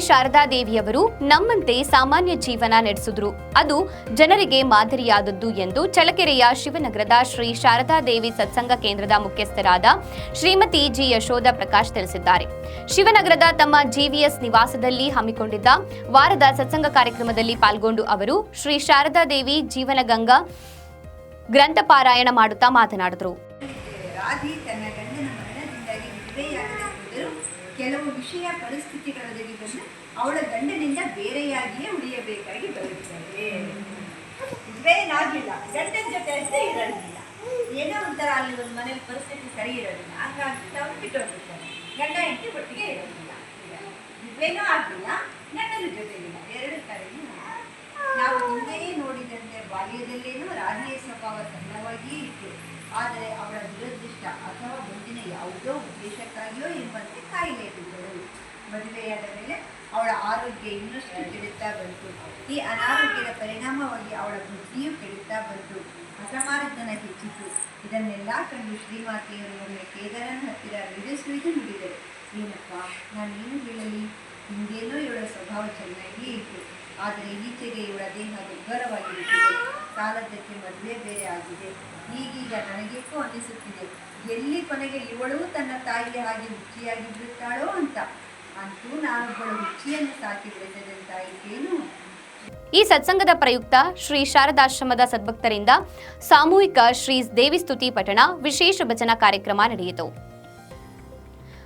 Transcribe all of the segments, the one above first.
ಶಾರದಾದೇವಿಯವರು ನಮ್ಮಂತೆ ಸಾಮಾನ್ಯ ಜೀವನ ನಡೆಸಿದ್ರು. ಅದು ಜನರಿಗೆ ಮಾದರಿಯಾದದ್ದು ಎಂದು ಚಳಕೆರೆಯ ಶಿವನಗರದ ಶ್ರೀ ಶಾರದಾದೇವಿ ಸತ್ಸಂಗ ಕೇಂದ್ರದ ಮುಖ್ಯಸ್ಥರಾದ ಶ್ರೀಮತಿ ಜಿ ಯಶೋಧ ಪ್ರಕಾಶ್ ತಿಳಿಸಿದ್ದಾರೆ. ಶಿವನಗರದ ತಮ್ಮ ಜಿವಿಎಸ್ ನಿವಾಸದಲ್ಲಿ ಹಮ್ಮಿಕೊಂಡಿದ್ದ ವಾರದ ಸತ್ಸಂಗ ಕಾರ್ಯಕ್ರಮದಲ್ಲಿ ಪಾಲ್ಗೊಂಡು ಅವರು ಶ್ರೀ ಶಾರದಾದೇವಿ ಜೀವನಗಂಗಾ ಗ್ರಂಥ ಪಾರಾಯಣ ಮಾಡುತ್ತಾ ಮಾತನಾಡಿದರು. ಕೆಲವು ವಿಷಯ ಪರಿಸ್ಥಿತಿಗಳೊದಗಿ ಬಂದು ಅವಳ ಗಂಡನಿಂದ ಬೇರೆಯಾಗಿಯೇ ಉಳಿಯಬೇಕಾಗಿ ಬರುತ್ತದೆ. ಬೇನಾಗಿಲ್ಲ ಗಂಡನ ಜೊತೆ ಅಷ್ಟೇ ಇರೋದಿಲ್ಲ ಏನೋ ಒಂಥರ ಅಲ್ಲಿ ಒಂದು ಮನೇಲಿ ಪರಿಸ್ಥಿತಿ ಸರಿ ಇರೋದಿಲ್ಲ. ಹಾಗಾಗಿ ಅವ್ರು ಬಿಟ್ಟೋಗಿರ್ತಾರೆ ಗಂಡ ಇಟ್ಟು ಒಟ್ಟಿಗೆ ಇರೋದಿಲ್ಲ. ವಿಧವೆನೂ ಆಗಿಲ್ಲ ಗಂಡನ ಇಲ್ಲ ಎರಡು ಕಡೆಯೂ ನಾವು ಹಿಂದೆಯೇ ನೋಡಿದಂತೆ ಬಾಲ್ಯದಲ್ಲೇನೂ ರಾಜೀಯ ಸ್ವಭಾವ ಸಣ್ಣವಾಗಿಯೇ ಇತ್ತು. ಆದರೆ ಅವರ ದುರದೃಷ್ಟ ಅಥವಾ ಮುಂದಿನ ಯಾವುದೋ ಉದ್ದೇಶಕ್ಕಾಗಿಯೋ ಎಂಬಂತೆ ಕಾಯಿಲೆ ಬಿದ್ದರು ಮದುವೆಯಾದ ಮೇಲೆ ಅವಳ ಆರೋಗ್ಯ ಇನ್ನಷ್ಟು ಕೆಡುತ್ತಾ ಬಂತು. ಈ ಅನಾರೋಗ್ಯದ ಪರಿಣಾಮವಾಗಿ ಅವಳ ಬುದ್ಧಿಯೂ ಕೆಡುತ್ತಾ ಬಂತು. ಅಸಮಾಧಾನ ಹೆಚ್ಚಿತು. ಇದನ್ನೆಲ್ಲ ಕಂಡು ಶ್ರೀಮಾತೆಯವರು ಒಮ್ಮೆ ಕೇದಾರನ ಹತ್ತಿರ ವಿಧಿಸುವುದು ನುಡಿದರು. ಏನಪ್ಪ, ನಾನೇನು ಹೇಳಲಿ? ಹಿಂದೇನೋ ಇವಳ ಸ್ವಭಾವ ಚೆನ್ನಾಗಿಯೇ ಇತ್ತು. ಆದರೆ ಈಚೆಗೆ ಇವಳ ದೇಹ ದುರ್ಬಲವಾಗಿರುತ್ತದೆ. ಸಾಲದ್ದಕ್ಕೆ ಮದುವೆ ಬೇರೆ ಆಗಿದೆ. ಈಗೀಗ ನನಗೇಕೋ ಅನಿಸುತ್ತಿದೆ ಎಲ್ಲಿ ಕೊನೆಗೆ ಇವಳು ತನ್ನ ತಾಯಿಯ ಹಾಗೆ ಹುಚ್ಚಿಯಾಗಿ ಬಿಡುತ್ತಾಳೋ ಅಂತ. ಅಂತೂ ನಾನೊಬ್ಬಳು ಹುಚ್ಚಿಯನ್ನು ಸಾಕಿ ಬೆಳೆಸದಂತಾಯಿತೇನು? ಈ ಸತ್ಸಂಗದ ಪ್ರಯುಕ್ತ ಶ್ರೀ ಶಾರದಾಶ್ರಮದ ಸದ್ಭಕ್ತರಿಂದ ಸಾಮೂಹಿಕ ಶ್ರೀ ದೇವಿ ಸ್ತುತಿ ಪಠಣ ವಿಶೇಷ ಭಜನಾ ಕಾರ್ಯಕ್ರಮ ನಡೆಯಿತು.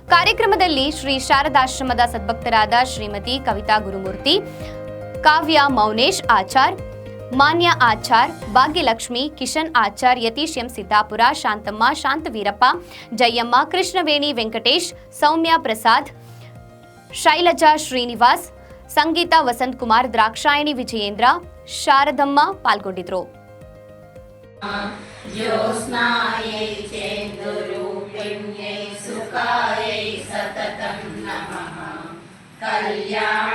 ಕಾರ್ಯಕ್ರಮದಲ್ಲಿ ಶ್ರೀ ಶಾರದಾಶ್ರಮದ ಸದ್ಭಕ್ತರಾದ ಶ್ರೀಮತಿ ಕವಿತಾ ಗುರುಮೂರ್ತಿ, ಕಾವ್ಯ ಮೌನೇಶ್ ಆಚಾರ್ ಮಾನ್ಯ ಆಚಾರ್, ಭಾಗ್ಯಲಕ್ಷ್ಮಿ, ಕಿಶನ್ ಆಚಾರ್, ಯತೀಶ್ ಎಂ ಸಿದ್ದಾಪುರ ಶಾಂತಮ್ಮ, ಶಾಂತವೀರಪ್ಪ, ಜಯಮ್ಮ, ಕೃಷ್ಣವೇಣಿ ವೆಂಕಟೇಶ್, ಸೌಮ್ಯ ಪ್ರಸಾದ್, ಶೈಲಜಾ ಶ್ರೀನಿವಾಸ್, ಸಂಗೀತ ವಸಂತ್ ಕುಮಾರ್ ದ್ರಾಕ್ಷಾಯಣಿ ವಿಜಯೇಂದ್ರ, ಶಾರದಮ್ಮ ಪಾಲ್ಗೊಂಡಿದ್ರು. ಕಲ್ಯಾಣ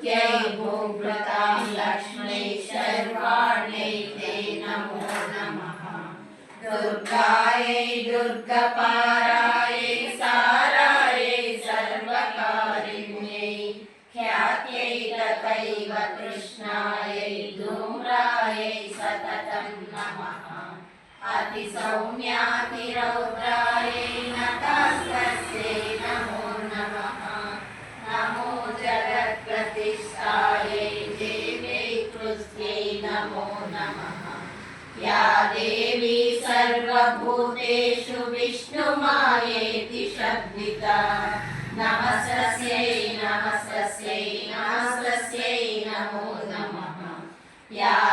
नैऋत्यै भूभृतां लक्ष्मै शर्वाण्यै ते नमो नमः दुर्गायै दुर्गपारायै सारायै सर्वकारिण्यै ख्यात्यै तथैव सततं नमः। अतिसौम्यातिरौद्रायै देवी सर्वभूतेषु विष्णुमायेति शब्दिता नमस्तस्यै नमस्तस्यै नमस्तस्यै नमो नमः। या